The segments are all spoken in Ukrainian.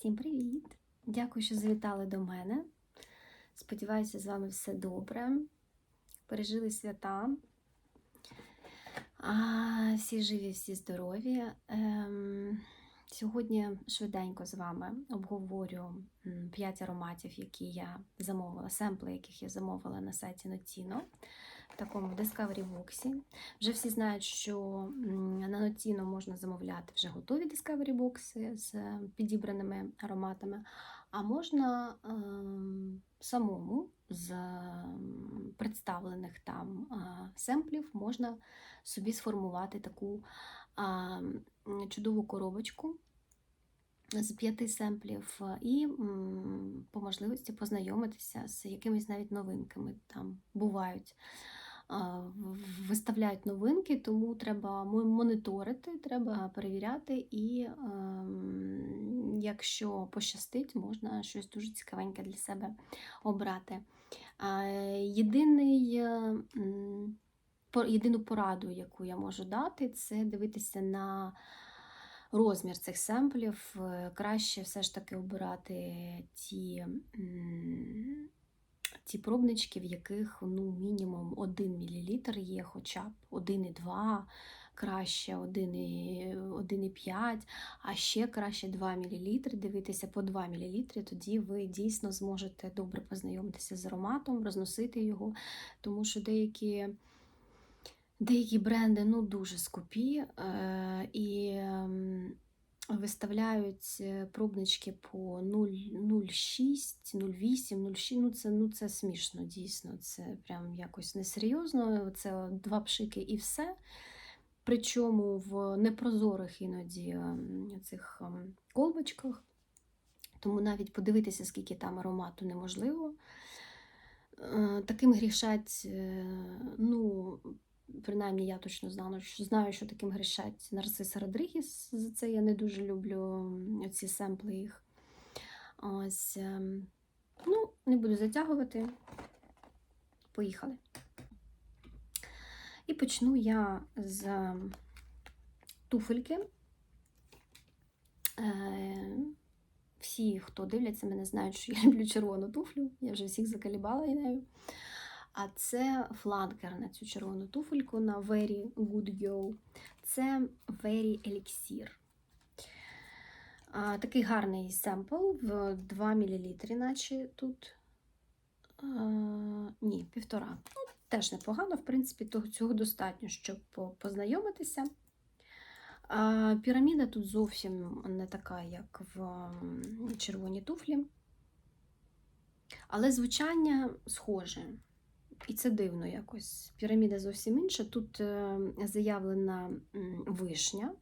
Всім привіт! Дякую, що завітали до мене. Сподіваюся, з вами все добре. Пережили свята. А, всі живі, всі здорові. Ем, сьогодні швиденько з вами обговорю 5 ароматів, які я замовила, семпли, яких я замовила на сайті Notino такому Discovery Box. Вже всі знають, що на Notino можна замовляти вже готові Discovery бокси з е, підібраними ароматами, а можна ем, самому з представлених там е, семплів можна собі сформувати таку м, чудову коробочку з п'яти семплів е, і по можливості познайомитися з якимись навіть новинками там бувають. Виставляють новинки, тому треба моніторити, треба перевіряти, і ем, якщо пощастить, можна щось дуже цікавеньке для себе обрати. Єдиний, е, м, по- єдину пораду, яку я можу дати, це дивитися на розмір цих семплів. Е, Краще все ж таки обирати ті, ті пробнички, в яких ну, мінімум 1 мл є, хоча б 1,2 краще 1,5, а ще краще 2 мл. Дивитися по 2 мл, тоді ви дійсно зможете добре познайомитися з ароматом, розносити його, тому що деякі. Деякі бренди ну, дуже скупі е, і ем, виставляють е, пробнички по 0,06, 0,8, 0,6. Ну це, ну це смішно, дійсно. Це прям якось несерйозно. Це два пшики і все. Причому в непрозорих іноді цих колбочках. Тому навіть подивитися, скільки там аромату неможливо. Е, Таким грішать, е, ну, принаймні я точно знаю, що, знаю, що таким грішать Нарцис Родригіс. За це я не дуже люблю ці семпли їх. Ось, ем, ну, не буду затягувати. Поїхали. І почну я з туфельки. Е, всі, хто дивляться мене, знають, що я люблю червону туфлю. Я вже всіх закалібала нею. А це фланкер на цю червону туфельку на Very Good Girl. Це Very Elixir. А, такий гарний семпл в 2 мл, наче тут. А, ні, півтора. Ну, теж непогано, в принципі, цього достатньо, щоб познайомитися. А, піраміда тут зовсім не така, як в м, червоній туфлі. Але звучання схоже. І це дивно якось. Піраміда зовсім інша. Тут е, заявлена вишня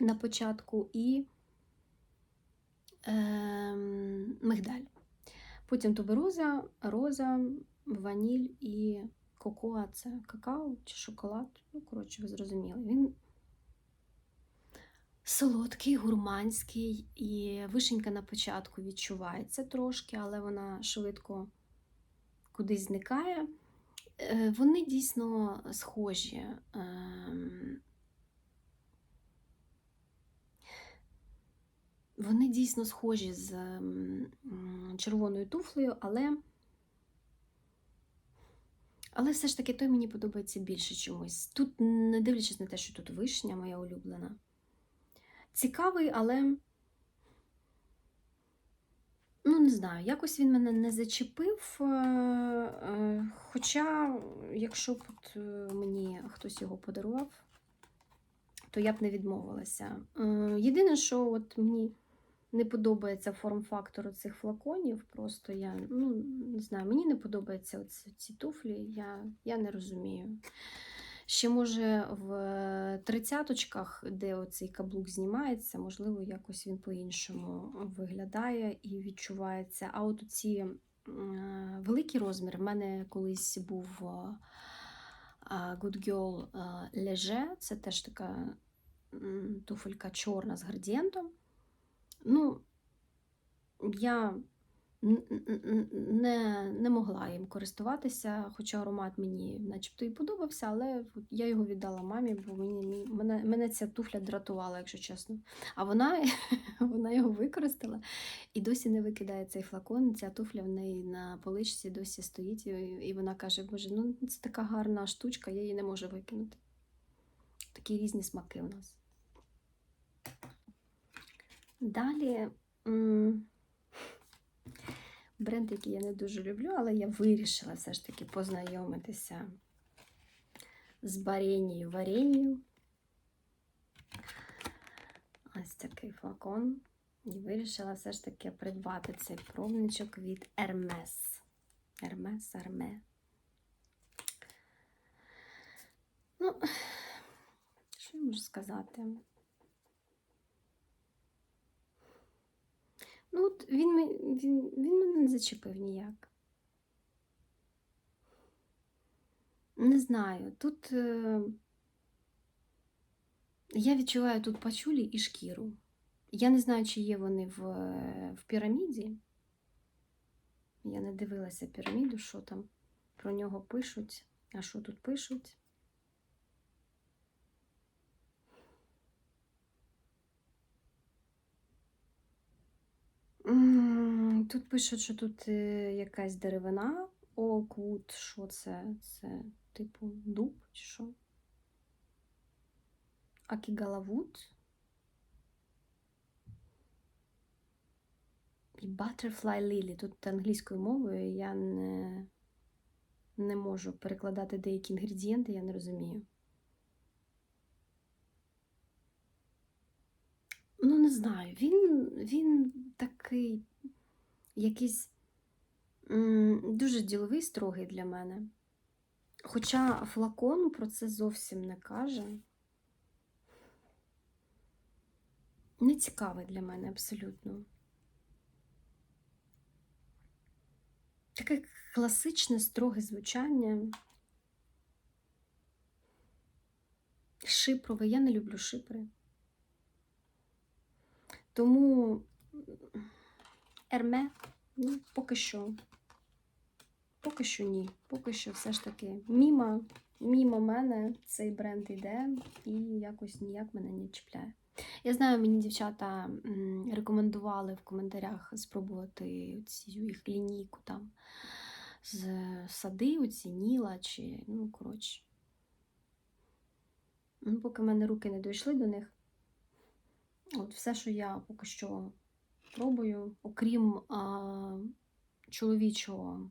на початку і е, мигдаль. Потім тубероза, роза, ваніль і кокоа це какао чи шоколад. Ну, коротше, ви зрозуміли. Він солодкий, гурманський, і вишенька на початку відчувається трошки, але вона швидко кудись зникає. Е, Вони дійсно схожі. ем, Вони дійсно схожі з м, м, червоною туфлею, але. Але все ж таки той мені подобається більше чомусь. Тут, не дивлячись на те, що тут вишня моя улюблена. Цікавий, але. Ну, не знаю, якось він мене не зачепив. е, е, Хоча, якщо б е, мені хтось його подарував, то я б не відмовилася. Єдине, що от мені не подобається форм-фактор цих флаконів, просто я ну, не знаю, мені не подобаються ці туфлі, я, я не розумію. Ще, може, в тридцяточках, де оцей каблук знімається, можливо, якось він по-іншому виглядає і відчувається. А от ці великий розмір в мене колись був е, Good Girl е, Leger, це теж така туфелька чорна з градієнтом. Ну, я не, не могла їм користуватися, хоча аромат мені начебто і подобався, але я його віддала мамі, бо мені, мене, мене ця туфля дратувала, якщо чесно. А вона, вона його використала і досі не викидає цей флакон. Ця туфля в неї на поличці досі стоїть, і вона каже: Боже, ну це така гарна штучка, я її не можу викинути. Такі різні смаки у нас. Далі. м, Бренд, який я не дуже люблю, але я вирішила все ж таки познайомитися з баренією варенью. Ось такий флакон. І вирішила все ж таки придбати цей пробничок від Hermes. Hermes, Hermes. Ну, що я можу сказати? Ну, от він, він, він мене не зачепив ніяк. Не знаю, тут е, я відчуваю тут пачулі і шкіру. Я не знаю, чи є вони в, в піраміді. Я не дивилася піраміду, що там про нього пишуть. А що тут пишуть? М, Тут пишуть, що тут е, якась деревина, оквуд, що це? Це типу дуб чи що? Акігалавуд. І Butterfly Lily. Тут англійською мовою я не, не можу перекладати деякі інгредієнти, я не розумію. Ну, не знаю, він, він такий якийсь дуже діловий, строгий для мене. Хоча флакон про це зовсім не каже. Не цікавий для мене абсолютно. Таке класичне, строге звучання. Шипрове. Я не люблю шипри. Тому Ерме, ну, поки що. Поки що ні. Поки що все ж таки мімо, мімо мене цей бренд йде і якось ніяк мене не чіпляє. Я знаю, мені дівчата рекомендували в коментарях спробувати цю їх лінійку там з сади, оці Ніла чи, ну, коротше. Ну, поки в мене руки не дійшли до них. От все, що я поки що пробую, окрім а, чоловічого,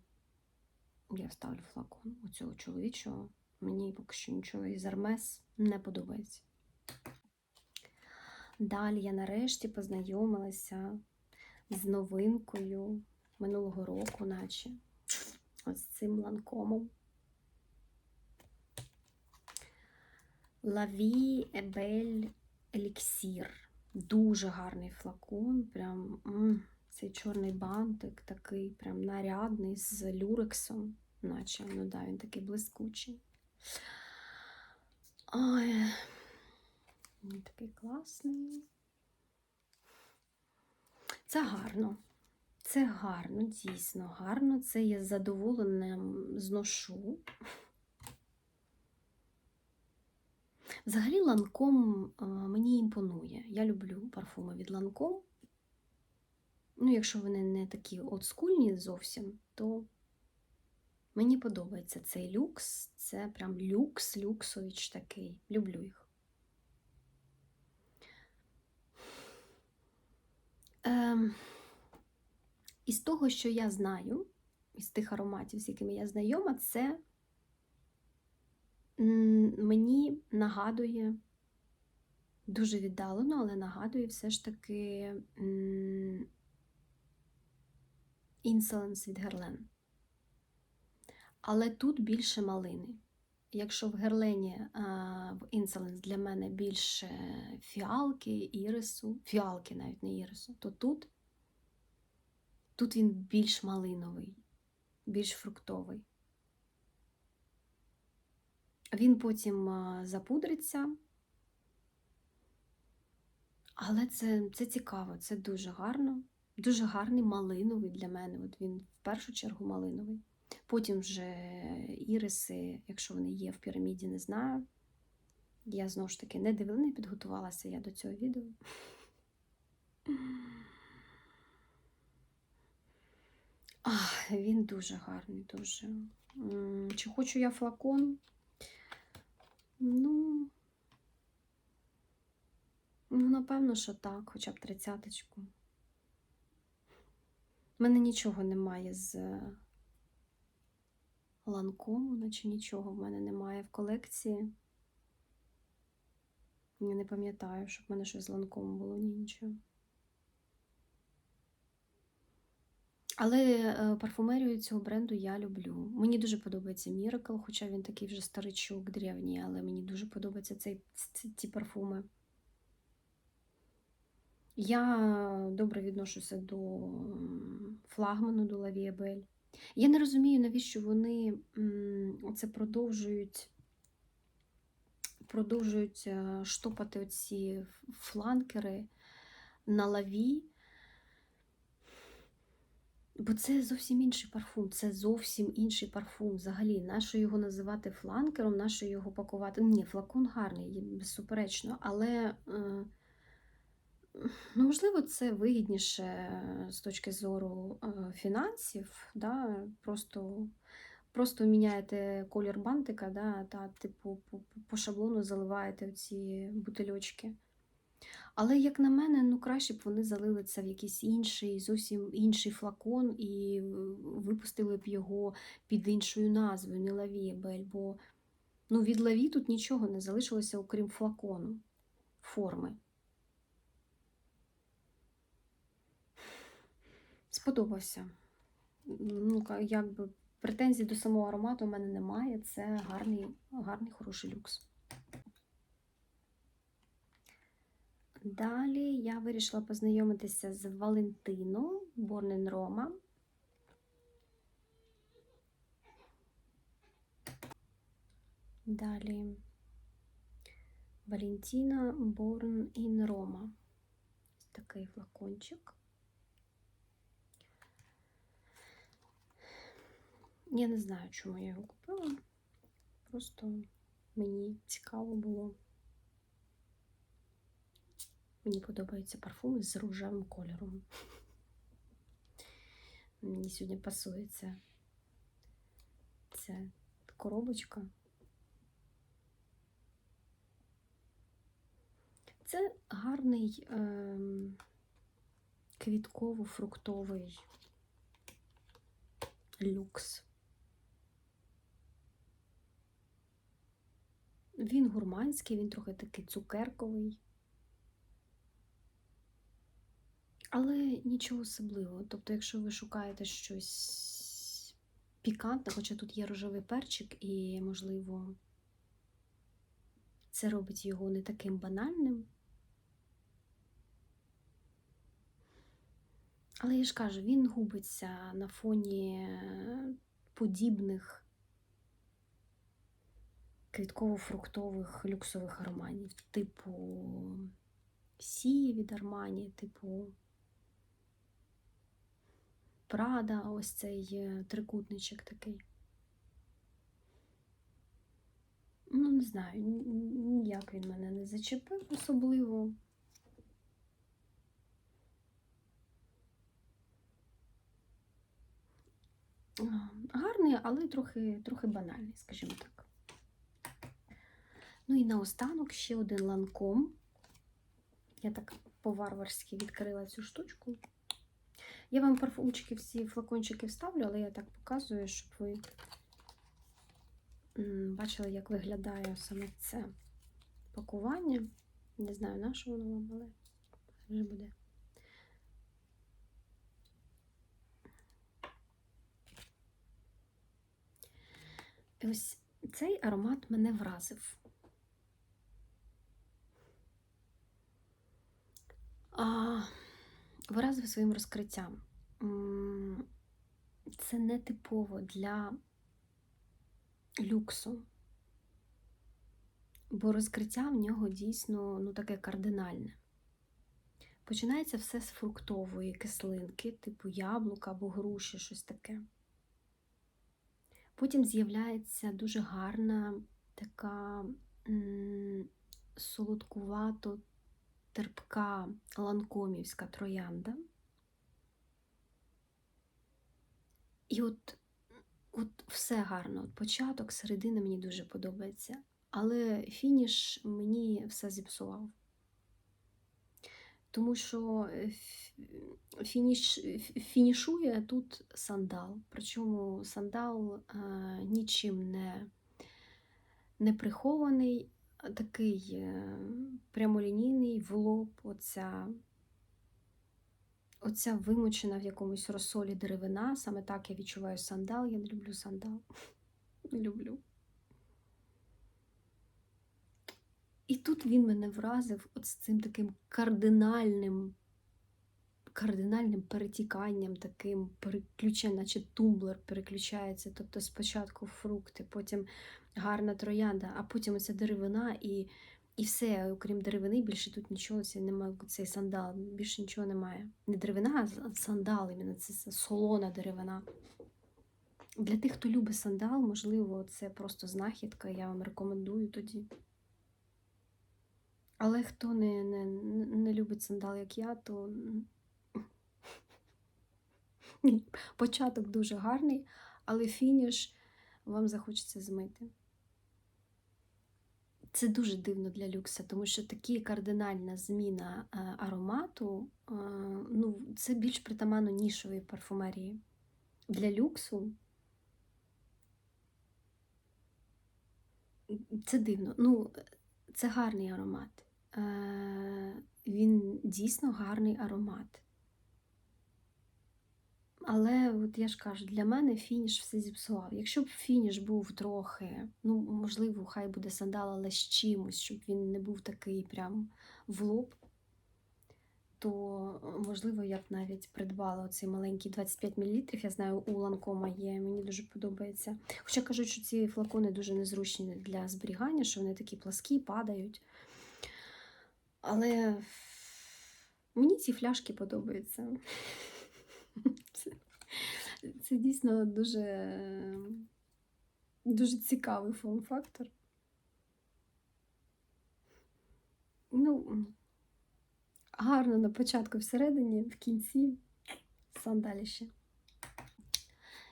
я ставлю флакон у цього чоловічого, мені поки що нічого із Армес не подобається. Далі я нарешті познайомилася з новинкою минулого року, наче ось цим ланкомом. Лаві Ебель Еліксір. Дуже гарний флакон. Прям м, цей чорний бантик такий прям нарядний з люрексом, наче ну да, він такий блискучий. Ой, він такий класний. Це гарно. Це гарно, дійсно гарно. Це я з задоволенням зношу. Взагалі ланком е, мені імпонує. Я люблю парфуми від ланком. Ну, якщо вони не такі олдскульні зовсім, то мені подобається цей люкс. Це прям люкс, люксович такий. Люблю їх. Ем, із того, що я знаю, із тих ароматів, з якими я знайома, це мені нагадує дуже віддалено, але нагадує все ж таки Insolence від Герлен. Але тут більше малини. Якщо в Герлені в Insolence для мене більше фіалки, ірису, фіалки навіть не ірису, то тут, тут він більш малиновий, більш фруктовий. Він потім запудриться, але це, це цікаво, це дуже гарно. Дуже гарний малиновий для мене. От він в першу чергу малиновий. Потім вже іриси, якщо вони є в піраміді, не знаю. Я знову ж таки не дивила, не підготувалася я до цього відео. Ах, він дуже гарний, дуже. Чи хочу я флакон? Ну, ну, напевно, що так, хоча б тридцяточку. У мене нічого немає з ланкому, наче нічого в мене немає в колекції. Я не пам'ятаю, щоб в мене щось з ланком було, ні, нічого. Але е, парфумерію цього бренду я люблю. Мені дуже подобається Miracle, хоча він такий вже старичок древній, але мені дуже подобаються цей, ці, ці парфуми. Я добре відношуся до флагману, до Лавіабель. Я не розумію, навіщо вони це продовжують, продовжують е, штопати оці фланкери на лаві. Бо це зовсім інший парфум, це зовсім інший парфум. Взагалі, нащо його називати фланкером, нащо його пакувати? Ні, флакон гарний, безсуперечно, але, е, ну, можливо, це вигідніше е, з точки зору е, фінансів. Да? Просто просто міняєте колір бантика, да? та, типу, по, по шаблону заливаєте ці бутильочки. Але, як на мене, ну краще б вони залили це в якийсь інший, зовсім інший флакон і випустили б його під іншою назвою, не Лавієбель, бо ну, від лаві тут нічого не залишилося, окрім флакону форми. Сподобався. Ну, якби Претензій до самого аромату у мене немає. Це гарний, гарний хороший люкс. Далі я вирішила познайомитися з Валентино Борнен Рома. Далі Валентина Борн ін Рома. Ось такий флакончик. Я не знаю, чому я його купила. Просто мені цікаво було. Мені подобаються парфуми з рожевим кольором. Мені сьогодні пасується ця коробочка. Це гарний е, квітково-фруктовий люкс. Він гурманський, він трохи такий цукерковий. Але нічого особливого. Тобто, якщо ви шукаєте щось пікантне, хоча тут є рожевий перчик, і, можливо, це робить його не таким банальним. Але я ж кажу, він губиться на фоні подібних квітково-фруктових люксових ароматів, типу Сії від Армані, типу Прада, ось цей е, трикутничок такий. Ну, не знаю, ніяк він мене не зачепив особливо. Гарний, але трохи, трохи банальний, скажімо так. Ну і наостанок ще один ланком. Я так по-варварськи відкрила цю штучку. Я вам парфумчики, всі флакончики вставлю, але я так показую, щоб ви бачили, як виглядає саме це пакування. Не знаю, на що воно вам, але вже буде. І ось цей аромат мене вразив. А, Виразив своїм розкриттям. Це не типово для люксу, бо розкриття в нього дійсно ну, таке кардинальне. Починається все з фруктової кислинки, типу яблука або груші, щось таке. Потім з'являється дуже гарна така солодкувато терпка ланкомівська троянда. І от, от все гарно. От початок, середина мені дуже подобається. Але фініш мені все зіпсував. Тому що е, фініш, фінішує тут сандал. Причому сандал е, нічим не, не прихований, а такий е, прямолінійний, в лоб, оця, оця вимочена в якомусь розсолі деревина. Саме так я відчуваю сандал. Я не люблю сандал. Не люблю. І тут він мене вразив от з цим таким кардинальним, кардинальним перетіканням, таким переключенням, наче тумблер переключається. Тобто спочатку фрукти, потім гарна троянда, а потім оця деревина і, і все, окрім деревини, більше тут нічого, немає цей сандал, більше нічого немає. Не деревина, а сандал, іменно це солона деревина. Для тих, хто любить сандал, можливо, це просто знахідка, я вам рекомендую тоді. Але хто не, не, не любить сандал, як я, то початок дуже гарний, але фініш вам захочеться змити. Це дуже дивно для люкса, тому що така кардинальна зміна е, аромату, е, ну, це більш притаманно нішової парфумерії. Для люксу це дивно. Ну, це гарний аромат. Е, Він дійсно гарний аромат. Але от я ж кажу, для мене фініш все зіпсував. Якщо б фініш був трохи, ну, можливо, хай буде сандал, але з чимось, щоб він не був такий прям в лоб, то, можливо, я б навіть придбала оцей маленький 25 мл. Я знаю, у Ланкома є, мені дуже подобається. Хоча кажуть, що ці флакони дуже незручні для зберігання, що вони такі пласкі, падають. Але мені ці фляшки подобаються. Це, дійсно дуже, дуже цікавий форм-фактор. Ну, гарно на початку всередині, в кінці сандаліще.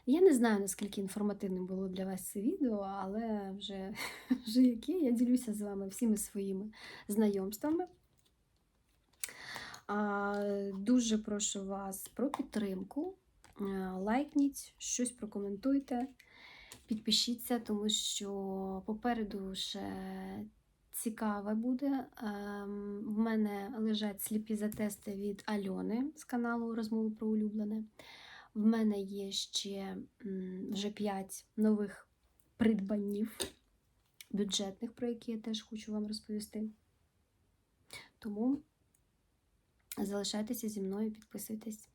Я не знаю, наскільки інформативним було для вас це відео, але вже, вже яке, я ділюся з вами всіми своїми знайомствами. А, Дуже прошу вас про підтримку. Е, Лайкніть, щось прокоментуйте, підпишіться, тому що попереду ще цікаве буде. Ем, В мене лежать сліпі затести від Альони з каналу Розмови про улюблене. В мене є ще вже 5 нових придбанів бюджетних, про які я теж хочу вам розповісти. Тому залишайтеся зі мною, підписуйтесь.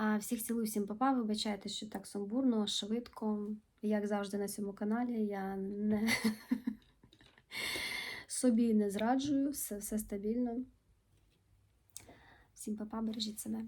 А всіх цілую, всім папа. Вибачайте, що так сумбурно, швидко. Як завжди на цьому каналі, я не собі не зраджую, все, все стабільно. Всім папа, бережіть себе.